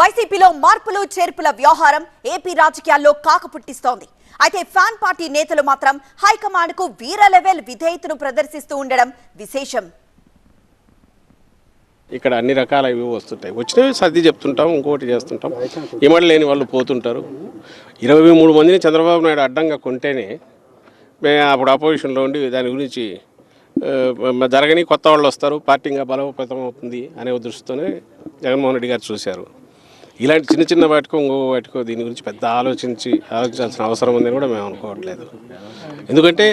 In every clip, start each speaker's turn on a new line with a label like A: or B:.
A: వైసీపీలో మార్పులు చేర్పుల వ్యవహారం ఏపీ రాజకీయాల్లో కాక పుట్టిస్తోంది అయితే ఫ్యాన్ పార్టీ నేతలు మాత్రం హైకమాండ్కు వీర లెవెల్ విధేయతను ప్రదర్శిస్తూ ఉండడం విశేషం.
B: ఇక్కడ అన్ని రకాల ఇవి వస్తుంటాయి. వచ్చినవి సర్ది చెప్తుంటాం ఇంకోటి చేస్తుంటాం. ఇమడి లేని వాళ్ళు పోతుంటారు. ఇరవై మూడు మందిని చంద్రబాబు నాయుడు అడ్డంగా కొంటేనే మేము అప్పుడు అపోజిషన్లో ఉండి దాని గురించి జరగని కొత్త వాళ్ళు వస్తారు. పార్టీగా బలోపేతం అవుతుంది అనే దృష్టితోనే జగన్మోహన్ రెడ్డి గారు చూశారు. ఇలాంటి చిన్న చిన్న వాటికో ఇంకో వాటికో దీని గురించి పెద్ద ఆలోచించి ఆలోచించాల్సిన అవసరం ఉందని కూడా మేము అనుకోవట్లేదు. ఎందుకంటే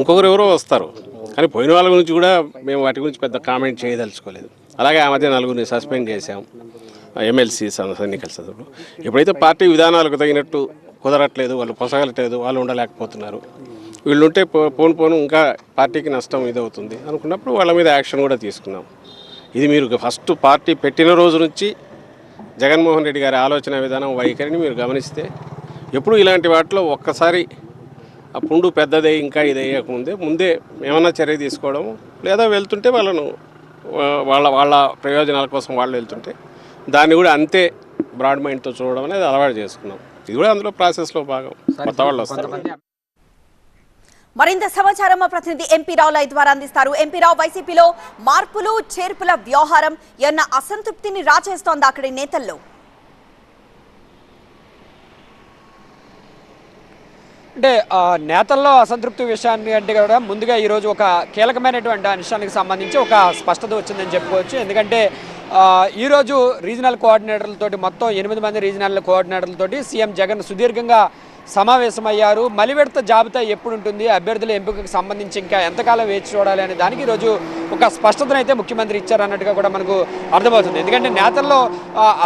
B: ఇంకొకరు ఎవరో వస్తారు. కానీ పోయిన వాళ్ళ గురించి కూడా మేము వాటి గురించి పెద్ద కామెంట్ చేయదలుచుకోలేదు. అలాగే ఆ మధ్య నలుగురిని సస్పెండ్ చేశాం. ఎమ్మెల్సీ ఎన్నికల సందర్భంలో ఎప్పుడైతే పార్టీ విధానాలకు తగినట్టు కుదరట్లేదు వాళ్ళు పొసగలట్లేదు వాళ్ళు ఉండలేకపోతున్నారు. వీళ్ళు ఉంటే పోను పోను ఇంకా పార్టీకి నష్టం ఇదవుతుంది అనుకున్నప్పుడు వాళ్ళ మీద యాక్షన్ కూడా తీసుకున్నాం. ఇది మీరు ఫస్ట్ పార్టీ పెట్టిన రోజు నుంచి జగన్మోహన్ రెడ్డి గారి ఆలోచన విధానం వైఖరిని మీరు గమనిస్తే ఎప్పుడు ఇలాంటి వాటిలో ఒక్కసారి ఆ పుండు పెద్దదే ఇంకా ఇది వేయకముందే ముందే ఏమన్నా చర్య తీసుకోవడం లేదా వెళ్తుంటే వాళ్ళను వాళ్ళ వాళ్ళ ప్రయోజనాల కోసం వాళ్ళు వెళ్తుంటే దాన్ని కూడా అంతే బ్రాడ్ మైండ్తో చూడడం అనేది అలవాటు చేసుకున్నాం. ఇది కూడా అందులో ప్రాసెస్లో భాగం. కొత్త వాళ్ళు వస్తారు.
A: మరింత సమాచారం మా ప్రతినిధి ఎంపీ రావు లై ద్వారా అందిస్తారు. ఎంపీ రావు వైసీపీలో మార్పులు చేర్పుల వ్యవహారం ఎన్న అసంతృప్తిని రాచేస్తోంది అక్కడి నేతల్లో?
C: అంటే నేతల్లో అసంతృప్తి విషయాన్ని అంటే కూడా ముందుగా ఈరోజు ఒక కీలకమైనటువంటి అంశానికి సంబంధించి ఒక స్పష్టత వచ్చిందని చెప్పుకోవచ్చు. ఎందుకంటే ఈరోజు రీజనల్ కోఆర్డినేటర్లతోటి మొత్తం ఎనిమిది మంది రీజనల్ కోఆర్డినేటర్లతోటి సీఎం జగన్ సుదీర్ఘంగా సమావేశమయ్యారు. మలి విడత జాబితా ఎప్పుడు ఉంటుంది అభ్యర్థుల ఎంపికకు సంబంధించి ఇంకా ఎంతకాలం వేచి చూడాలి అనే దానికి ఈరోజు ఒక స్పష్టతను అయితే ముఖ్యమంత్రి ఇచ్చారన్నట్టుగా కూడా మనకు అర్థమవుతుంది. ఎందుకంటే నేతల్లో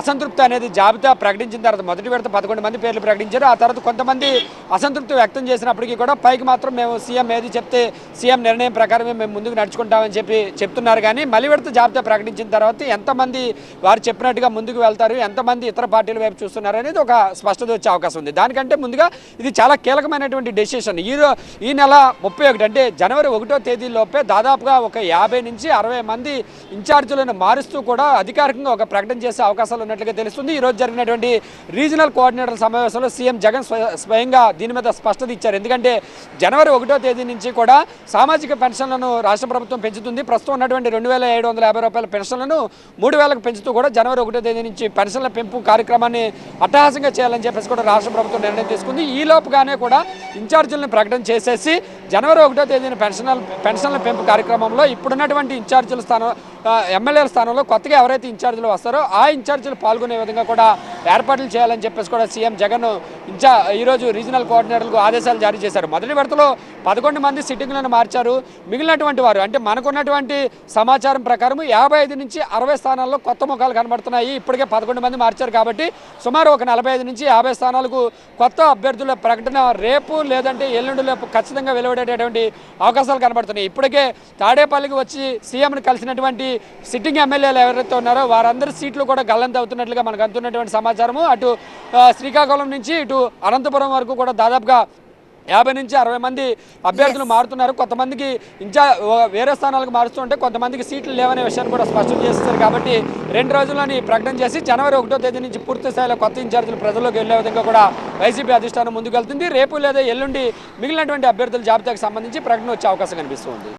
C: అసంతృప్తి అనేది జాబితా ప్రకటించిన తర్వాత మొదటి విడత పదకొండు మంది పేర్లు ప్రకటించారు. ఆ తర్వాత కొంతమంది అసంతృప్తి వ్యక్తం చేసినప్పటికీ కూడా పైకి మాత్రం మేము సీఎం ఏది చెప్తే సీఎం నిర్ణయం ప్రకారమే మేము ముందుకు నడుచుకుంటామని చెప్పి చెప్తున్నారు. కానీ మలి విడత జాబితా ప్రకటించిన తర్వాత ఎంతమంది వారు చెప్పినట్టుగా ముందుకు వెళ్తారు? ఎంతమంది ఇతర పార్టీల వైపు చూస్తున్నారు అనేది ఒక స్పష్టత వచ్చే అవకాశం ఉంది. దానికంటే ముందుగా ఇది చాలా కీలకమైనటువంటి డెసిషన్. ఈ ఈ నెల ముప్పై ఒకటి అంటే జనవరి ఒకటో తేదీలోపే దాదాపుగా ఒక యాభై నుంచి అరవై మంది ఇన్ఛార్జీలను మారుస్తూ కూడా అధికారికంగా ఒక ప్రకటన చేసే అవకాశాలు ఉన్నట్లుగా తెలుస్తుంది. ఈరోజు జరిగినటువంటి రీజనల్ కోఆర్డినేటర్ సమావేశంలో సీఎం జగన్ స్వయంగా దీని మీద స్పష్టత ఇచ్చారు. ఎందుకంటే జనవరి ఒకటో తేదీ నుంచి కూడా సామాజిక పెన్షన్లను రాష్ట్ర ప్రభుత్వం పెంచుతుంది. ప్రస్తుతం ఉన్నటువంటి రెండు వేల ఏడు వందల యాభై రూపాయల పెన్షన్లను మూడు వేలకు పెంచుతూ కూడా జనవరి ఒకటో తేదీ నుంచి పెన్షన్ల పెంపు కార్యక్రమాన్ని అట్టహాసంగా చేయాలని చెప్పేసి కూడా రాష్ట్ర ప్రభుత్వం నిర్ణయం తీసుకుంది. ఈ లోపుగానే కూడా ఇన్ఛార్జీలను ప్రకటన చేసేసి జనవరి ఒకటో తేదీన పెన్షనల్ పెన్షన్ల పెంపు కార్యక్రమంలో ఇప్పుడున్నటువంటి ఇన్ఛార్జీల స్థానం ఎమ్మెల్యేల స్థానంలో కొత్తగా ఎవరైతే ఇన్ఛార్జీలు వస్తారో ఆ ఇన్ఛార్జీలు పాల్గొనే విధంగా కూడా ఏర్పాట్లు చేయాలని చెప్పేసి కూడా సీఎం జగన్ ఇన్ఛా ఈరోజు రీజనల్ కోఆర్డినేటర్లకు ఆదేశాలు జారీ చేశారు. మొదటి విడతలో పదకొండు మంది సిట్టింగ్లను మార్చారు. మిగిలినటువంటి వారు అంటే మనకున్నటువంటి సమాచారం ప్రకారం యాభై ఐదు నుంచి అరవై స్థానాల్లో కొత్త ముఖాలు కనబడుతున్నాయి. ఇప్పటికే పదకొండు మంది మార్చారు కాబట్టి సుమారు ఒక నలభై ఐదు నుంచి యాభై స్థానాలకు కొత్త అభ్యర్థుల ప్రకటన రేపు లేదంటే ఎల్లుండి రేపు ఖచ్చితంగా వెలువడేటటువంటి అవకాశాలు కనబడుతున్నాయి. ఇప్పటికే తాడేపల్లికి వచ్చి సీఎంని కలిసినటువంటి సిట్టింగ్ ఎమ్మెల్యేలు ఎవరైతే ఉన్నారో వారందరి సీట్లు కూడా గల్లంత అవుతున్నట్లుగా మనకు అందుతున్నటువంటి సమాచారము. అటు శ్రీకాకుళం నుంచి ఇటు అనంతపురం వరకు కూడా దాదాపుగా యాభై నుంచి అరవై మంది అభ్యర్థులు మారుతున్నారు. కొంతమందికి ఇంకా వేరే స్థానాలకు మారుస్తుంటే కొంతమందికి సీట్లు లేవనే విషయాన్ని కూడా స్పష్టం చేస్తారు కాబట్టి రెండు రోజుల్లోని ప్రకటన చేసి జనవరి ఒకటో తేదీ నుంచి పూర్తి స్థాయిలో కొత్త ఇన్ఛార్జీలు ప్రజల్లోకి వెళ్ళే విధంగా కూడా వైసీపీ అధిష్టానం ముందుకు వెళ్తుంది రేపు లేదా ఎల్లుండి మిగిలినటువంటి అభ్యర్థుల జాబితాకు సంబంధించి ప్రకటన వచ్చే అవకాశం కనిపిస్తుంది